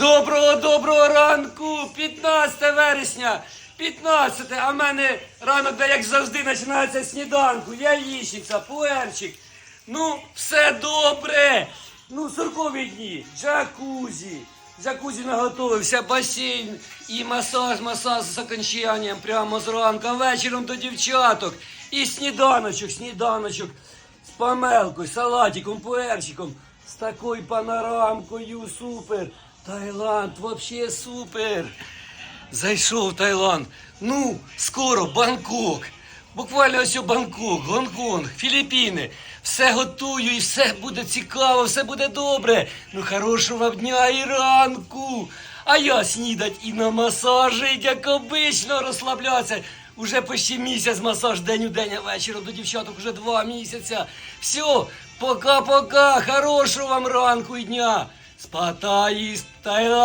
Доброго доброго ранку! 15 вересня! 15, а в мене ранок, де як завжди, починається сніданку. Яєчниця, пуерчик. Ну, все добре. Ну, соркові дні, джакузі. Джакузі наготовився, басейн і масаж, масаж з окончанням прямо зранку, а вечором до дівчаток. І сніданочок, сніданочок з помелкою, салатиком, пуерчиком, з такою панорамкою, супер. Таїланд, вообще супер. Зайшов Таїланд. Ну, скоро Бангкок. Буквально ось Бангкок, Гонконг, Філіппіни. Все готую і все буде цікаво, все буде добре. Ну, хорошого дня і ранку. А я снідать і на масажі, як обично, розслаблятися. Уже почти місяць масаж день у день, а вечором до дівчаток уже два місяця. Все, пока-пока, хорошого вам ранку і дня. Спатай, Таїланд.